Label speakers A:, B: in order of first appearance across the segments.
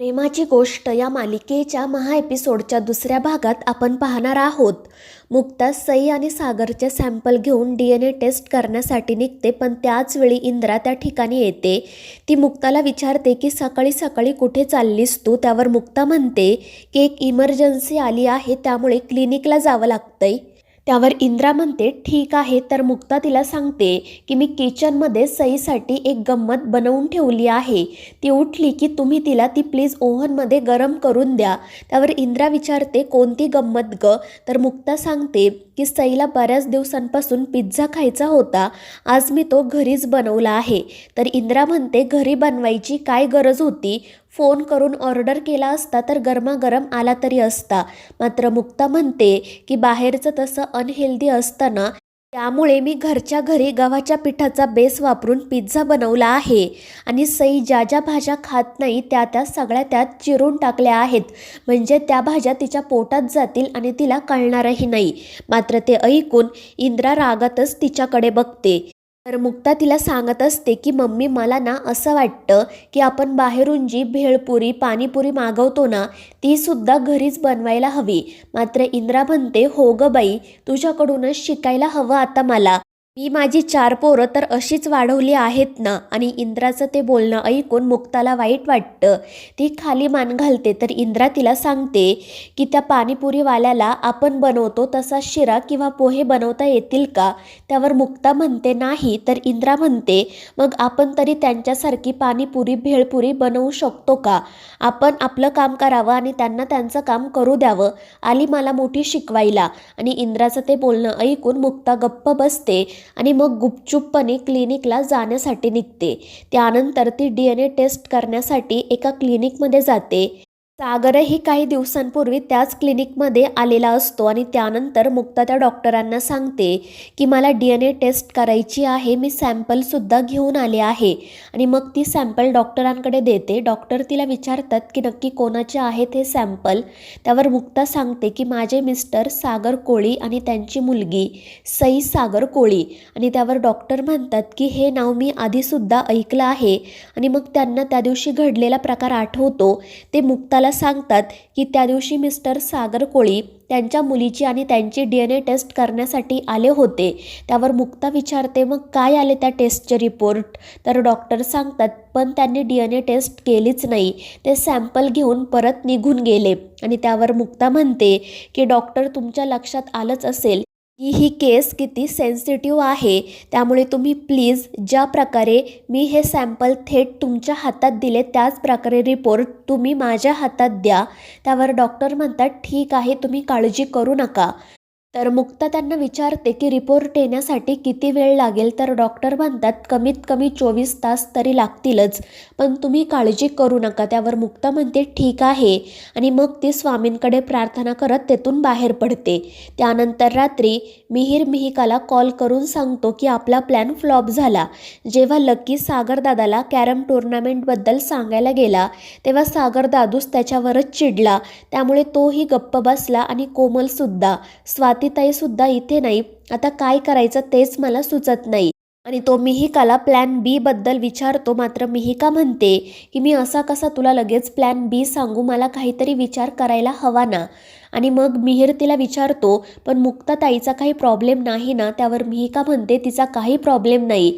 A: प्रेमाची गोष्ट या मालिकेच्या महा एपिसोडच्या दुसऱ्या भागात आपण पाहणार आहोत. मुक्ता सई आणि सागरचे सॅम्पल घेऊन डी एन ए टेस्ट करण्यासाठी निघते पण त्याच वेळी इंद्रा त्या ठिकाणी येते. ती मुक्ताला विचारते की सकाळी सकाळी कुठे चाललीस तू? त्यावर मुक्ता म्हणते की एक इमर्जन्सी आली आहे त्यामुळे क्लिनिकला जावं लागतंय. त्यावर इंद्रा म्हणते ठीक आहे तर मुक्ता तिला सांगते की मी किचनमध्ये सईसाठी एक गंमत बनवून ठेवली आहे. ती उठली की तुम्ही तिला ती प्लीज ओव्हनमध्ये गरम करून द्या. त्यावर इंद्रा विचारते कोणती गंमत ग? तर मुक्ता सांगते की सईला बऱ्याच दिवसांपासून पिझ्झा खायचा होता. आज मी तो घरीच बनवला आहे. तर इंद्रा म्हणते घरी बनवायची काय गरज होती? फोन करून ऑर्डर केला असता तर गरमागरम आला तरी असता. मात्र मुक्ता म्हणते की बाहेरचं तसं अनहेल्दी असताना त्यामुळे मी घरच्या घरी गव्हाच्या पिठाचा बेस वापरून पिझ्झा बनवला आहे आणि सई ज्या ज्या भाज्या खात नाही त्या त्या सगळ्या त्यात चिरून टाकल्या आहेत. म्हणजे त्या भाज्या तिच्या पोटात जातील आणि तिला कळणारही नाही. मात्र ते ऐकून इंद्रा रागातच तिच्याकडे बघते. तर मुक्ता तिला सांगत असते की मम्मी मला ना असं वाटतं की आपण बाहेरून जी भेळपुरी पाणीपुरी मागवतो ना ती सुद्धा घरीच बनवायला हवी. मात्र इंद्रा म्हणते हो ग बाई तुझ्याकडूनच शिकायला हवं आता मला. मी माझी चार पोरं तर अशीच वाढवली आहेत ना. आणि इंद्राचं ते बोलणं ऐकून मुक्ताला वाईट वाटतं. ती खाली मान घालते तर इंद्रा तिला सांगते की त्या पाणीपुरीवाल्याला आपण बनवतो तसा शिरा किंवा पोहे बनवता येतील का? त्यावर मुक्ता म्हणते नाही. तर इंद्रा म्हणते मग आपण तरी त्यांच्यासारखी पाणीपुरी भेळपुरी बनवू शकतो का? आपण आपलं काम करावं आणि त्यांना त्यांचं काम करू द्यावं. आली मला मोठी शिकवायला. आणि इंद्राचं ते बोलणं ऐकून मुक्ता गप्प बसते. आणि मग गुपचूपपणे क्लिनिकला जाण्यासाठी निघते. त्यानंतर ती डी एन ए टेस्ट करण्यासाठी एका क्लिनिकमध्ये जाते. सागरही काही दिवसांपूर्वी त्याच क्लिनिकमध्ये आलेला असतो आणि त्यानंतर मुक्ता त्या डॉक्टरांना सांगते की मला डी एन ए टेस्ट करायची आहे मी सॅम्पलसुद्धा घेऊन आले आहे आणि मग ती सॅम्पल डॉक्टरांकडे देते. डॉक्टर तिला विचारतात की नक्की कोणाचे आहेत हे सॅम्पल? त्यावर मुक्ता सांगते की माझे मिस्टर सागर कोळी आणि त्यांची मुलगी सई सागर कोळी आणि त्यावर डॉक्टर म्हणतात की हे नाव मी आधीसुद्धा ऐकलं आहे आणि मग त्यांना त्या दिवशी घडलेला प्रकार आठवतो. ते मुक्ताला सांगतात की त्या दिवशी मिस्टर सागर कोळी त्यांच्या मुलीची आणि त्यांची डी एन ए टेस्ट करण्यासाठी आले होते. त्यावर मुक्ता विचारते मग काय आले त्या टेस्टचे रिपोर्ट? तर डॉक्टर सांगतात पण त्यांनी डी एन ए टेस्ट केलीच नाही. ते सॅम्पल घेऊन परत निघून गेले. आणि त्यावर मुक्ता म्हणते की डॉक्टर तुमच्या लक्षात आलंच असेल. की ही केस किती सेन्सिटिव्ह आहे त्यामुळे तुम्ही प्लीज ज्या प्रकारे मी हे सॅम्पल थेट तुमच्या हातात दिले त्याच प्रकारे रिपोर्ट तुम्ही माझ्या हातात द्या. त्यावर डॉक्टर म्हणतात ठीक आहे तुम्ही काळजी करू नका. तर मुक्ता त्यांना विचारते की रिपोर्ट येण्यासाठी किती वेळ लागेल? तर डॉक्टर म्हणतात कमीत कमी चोवीस तास तरी लागतीलच पण तुम्ही काळजी करू नका. त्यावर मुक्ता म्हणते ठीक आहे. आणि मग ती स्वामींकडे प्रार्थना करत तेथून बाहेर पडते. त्यानंतर रात्री मिहीर मिहिकाला कॉल करून सांगतो की आपला प्लॅन फ्लॉप झाला. जेव्हा लकी सागरदादाला कॅरम टुर्नामेंटबद्दल सांगायला गेला तेव्हा सागर दादूस त्याच्यावरच चिडला. त्यामुळे तोही गप्प बसला आणि कोमलसुद्धा स्वातीताईसुद्धा इथे नाही. आता काय करायचं तेच मला सुचत नाही. आणि तो मिहिकाला प्लॅन बी बद्दल विचारतो मात्र मिहिका म्हणते की मी असा कसा तुला लगेच प्लॅन बी सांगू? मला काहीतरी विचार करायला हवा ना. आणि मग मिहीर तिला विचारतो पण मुक्ताताईचा काही प्रॉब्लेम नाही ना? त्यावर मिहिका म्हणते तिचा काही प्रॉब्लेम नाही.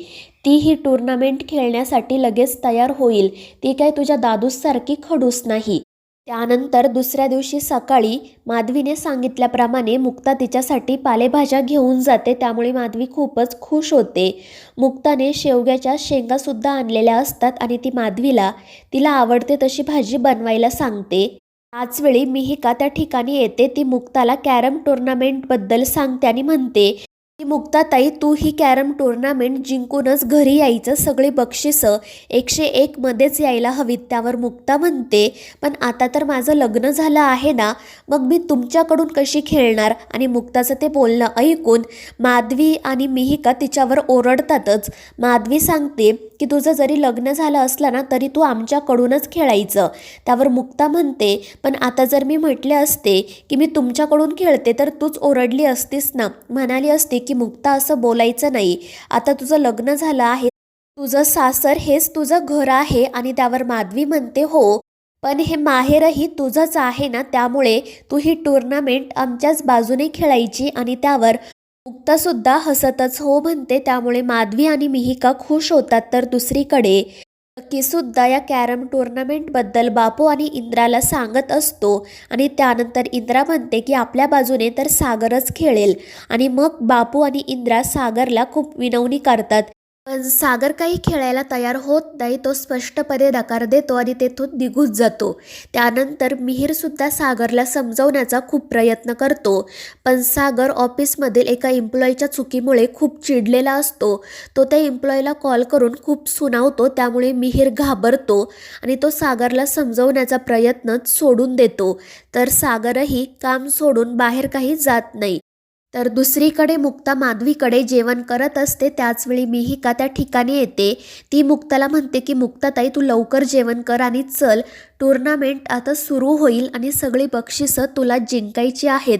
A: ती ही टुर्नामेंट खेळण्यासाठी लगेच तयार होईल. ती काय तुझ्या दादूसारखी खडूस नाही. त्यानंतर दुसऱ्या दिवशी सकाळी माधवीने सांगितल्याप्रमाणे मुक्ता तिच्यासाठी पालेभाज्या घेऊन जाते. त्यामुळे माधवी खूपच खुश होते. मुक्ताने शेवग्याच्या शेंगासुद्धा आणलेल्या असतात आणि ती माधवीला तिला आवडते तशी भाजी बनवायला सांगते. त्याचवेळी मिहिका त्या ठिकाणी येते. ती मुक्ताला कॅरम टुर्नामेंटबद्दल सांगते आणि म्हणते की मुक्ताताई तू ही कॅरम टुर्नामेंट जिंकूनच घरी यायचं सगळी बक्षिसं एकशे एकमध्येच यायला हवीत त्यावर मुक्ता म्हणते पण आता तर माझं लग्न झालं आहे ना मग मी तुमच्याकडून कशी खेळणार? आणि मुक्ताचं ते बोलणं ऐकून माधवी आणि मिहिका तिच्यावर ओरडतातच. माधवी सांगते की तुझं जरी लग्न झालं असलं ना तरी तू आमच्याकडूनच खेळायचं. त्यावर मुक्ता म्हणते पण आता जर मी म्हटले असते की मी तुमच्याकडून खेळते तर तूच ओरडली असतीस ना म्हणाली असती की मुक्ता असं बोलायचं नाही. आता तुझं लग्न झालं आहे. तुझं सासर हेच तुझं घर आहे आणि त्यावर माधवी म्हणते हो पण हे माहेरही तुझंच आहे ना त्यामुळे तू ही टुर्नामेंट आमच्याच बाजूने खेळायची आणि त्यावर मुक्तासुद्धा हसतच हो म्हणते त्यामुळे माधवी आणि मिहिका खुश होतात तर दुसरीकडे. लकीसुद्धा या कॅरम टुर्नामेंटबद्दल बापू आणि इंद्राला सांगत असतो आणि त्यानंतर इंद्रा म्हणते की आपल्या बाजूने तर सागरच खेळेल. आणि मग बापू आणि इंद्रा सागरला खूप विनवणी करतात. पण सागर काही खेळायला तयार होत नाही तो स्पष्टपणे नकार देतो आणि तेथून निघून जातो. त्यानंतर मिहीरसुद्धा सागरला समजवण्याचा खूप प्रयत्न करतो. पण सागर ऑफिसमधील एका एम्प्लॉईच्या चुकीमुळे खूप चिडलेला असतो. तो त्या एम्प्लॉईला कॉल करून खूप सुनावतो त्यामुळे मिहीर घाबरतो आणि तो सागरला समजवण्याचा प्रयत्न सोडून देतो. तर सागरही काम सोडून बाहेर काही जात नाही. तर दुसरीकडे मुक्ता माधवीकडे जेवण करत असते. त्याचवेळी का त्या ठिकाणी येते. ती मुक्ताला म्हणते की मुक्ताताई तू लवकर जेवण कर आणि चल. टुर्नामेंट आता सुरू होईल आणि सगळी बक्षिसं तुला जिंकायची आहेत.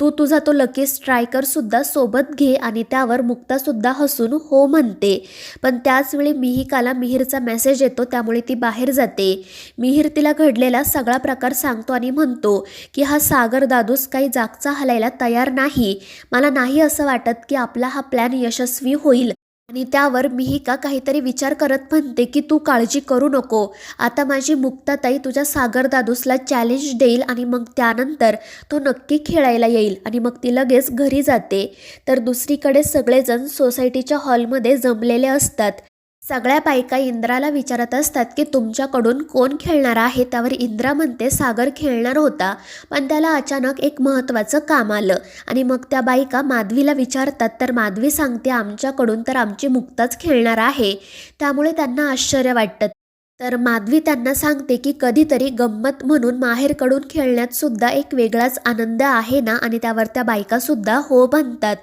A: तू तुझा तो लकी स्ट्रायकरसुद्धा सोबत घे आणि त्यावर मुक्तासुद्धा हसून हो म्हणते. पण त्याचवेळी मिहिकाला मिहीरचा मेसेज येतो त्यामुळे ती बाहेर जाते. मिहीर तिला घडलेला सगळा प्रकार सांगतो आणि म्हणतो की हा सागर दादूस काही जागचा हलायला तयार नाही. मला नाही असं वाटत की आपला हा प्लॅन यशस्वी होईल. आणि त्यावर मिहिका काहीतरी विचार करत म्हणते की तू काळजी करू नको. आता माझी मुक्ताताई तुझ्या सागर दादूसला चॅलेंज देईल आणि मग त्यानंतर तो नक्की खेळायला येईल आणि मग ती लगेच घरी जाते. तर दुसरीकडे सगळेजण सोसायटीच्या हॉलमध्ये जमलेले असतात. सगळ्या बायका इंद्राला विचारत असतात की तुमच्याकडून कोण खेळणार आहे? त्यावर इंद्रा म्हणते सागर खेळणार होता पण त्याला अचानक एक महत्त्वाचं काम आलं आणि मग त्या बायका माधवीला विचारतात तर माधवी सांगते आमच्याकडून तर आमची मुक्ताच खेळणार आहे. त्यामुळे त्यांना आश्चर्य वाटतं. तर माधवी त्यांना सांगते की कधीतरी गंमत म्हणून माहेरकडून खेळण्यात सुद्धा एक वेगळाच आनंद आहे ना? आणि त्यावर त्या बायकासुद्धा हो म्हणतात.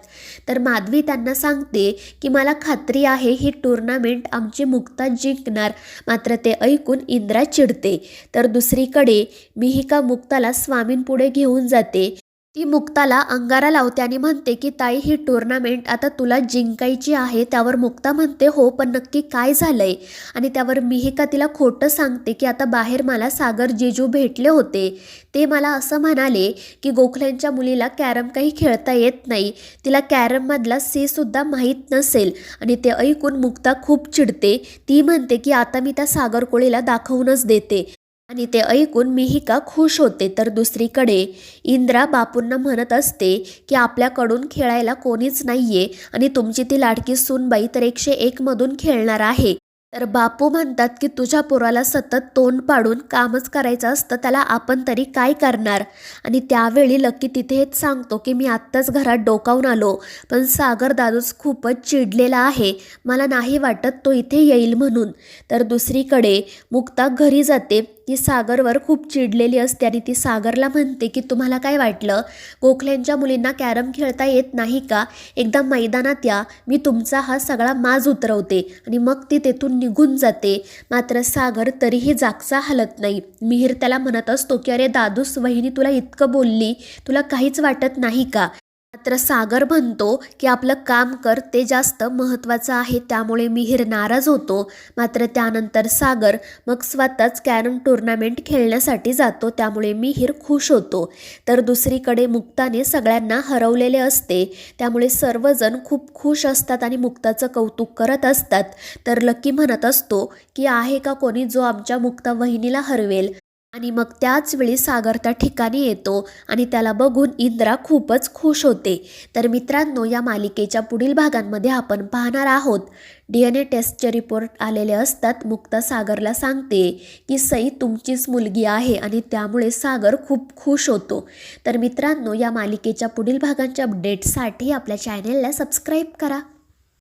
A: तर माधवी त्यांना सांगते की मला खात्री आहे ही टुर्नामेंट आमची मुक्ता जिंकणार. मात्र ते ऐकून इंद्रा चिडते. तर दुसरीकडे मिहिका मुक्ताला स्वामींपुढे घेऊन जाते? ती मुक्ताला अंगारा लावते आणि म्हणते की ताई ही टुर्नामेंट आता तुला जिंकायची आहे त्यावर मुक्ता म्हणते हो पण नक्की काय झालंय? आणि त्यावर मिहिका तिला खोटं सांगते की आता बाहेर मला सागर जेजू भेटले होते. ते मला असं म्हणाले की गोखल्यांच्या मुलीला कॅरम काही खेळता येत नाही. तिला कॅरममधला सीसुद्धा माहीत नसेल. आणि ते ऐकून मुक्ता खूप चिडते. ती म्हणते की आता मी त्या सागर कोळीला दाखवूनच देते. आणि ते ऐकून मिहिका खुश होते तर दुसरीकडे. इंद्रा बापूंना म्हणत असते की आपल्याकडून खेळायला कोणीच नाहीये आणि तुमची ती लाडकी सूनबाई तर एकशे एकमधून खेळणार आहे. तर बापू म्हणतात की तुझ्या पोराला सतत तोंड पाडून कामच करायचं असतं त्याला आपण तरी काय करणार? आणि त्यावेळी लकी तिथे हेच सांगतो की मी आत्ताच घरात डोकावून आलो पण सागर दादूच खूपच चिडलेला आहे. मला नाही वाटत तो इथे येईल म्हणून. तर दुसरीकडे मुक्ता घरी जाते. ती सागरवर खूप चिडलेली असते आणि ती सागरला म्हणते की तुम्हाला काय वाटलं? गोखल्यांच्या मुलींना कॅरम खेळता येत नाही का? एकदा मैदानात या. मी तुमचा हा सगळा माज उतरवते. आणि मग ती तेथून निघून जाते. मात्र सागर तरीही जागचा हलत नाही. मिहीर त्याला म्हणत असतो की अरे दादूस वहिनी तुला इतकं बोलली. तुला काहीच वाटत नाही का? मात्र सागर म्हणतो की आपलं काम कर ते जास्त महत्त्वाचं आहे त्यामुळे मिहीर नाराज होतो. मात्र त्यानंतर सागर मग स्वतःच कॅरम टुर्नामेंट खेळण्यासाठी जातो त्यामुळे मिहीर खुश होतो. तर दुसरीकडे मुक्ताने सगळ्यांना हरवलेले असते त्यामुळे सर्वजण खूप खुश असतात आणि मुक्ताचं कौतुक करत असतात. तर लकी म्हणत असतो की आहे का कोणी जो आमच्या मुक्ता वहिनीला हरवेल? आणि मग त्याच वेळी सागर त्या ठिकाणी येतो आणि त्याला बघून इंद्रा खूपच खुश होते. तर मित्रांनो या मालिकेच्या पुढील भागांमध्ये आपण पाहणार आहोत. डी एन ए टेस्टचे रिपोर्ट आलेले असतात. मुक्ता सागरला सांगते की सई तुमचीच मुलगी आहे आणि त्यामुळे सागर खूप खुश होतो. तर मित्रांनो या मालिकेच्या पुढील भागांच्या अपडेटसाठी आपल्या चॅनेलला सबस्क्राईब करा.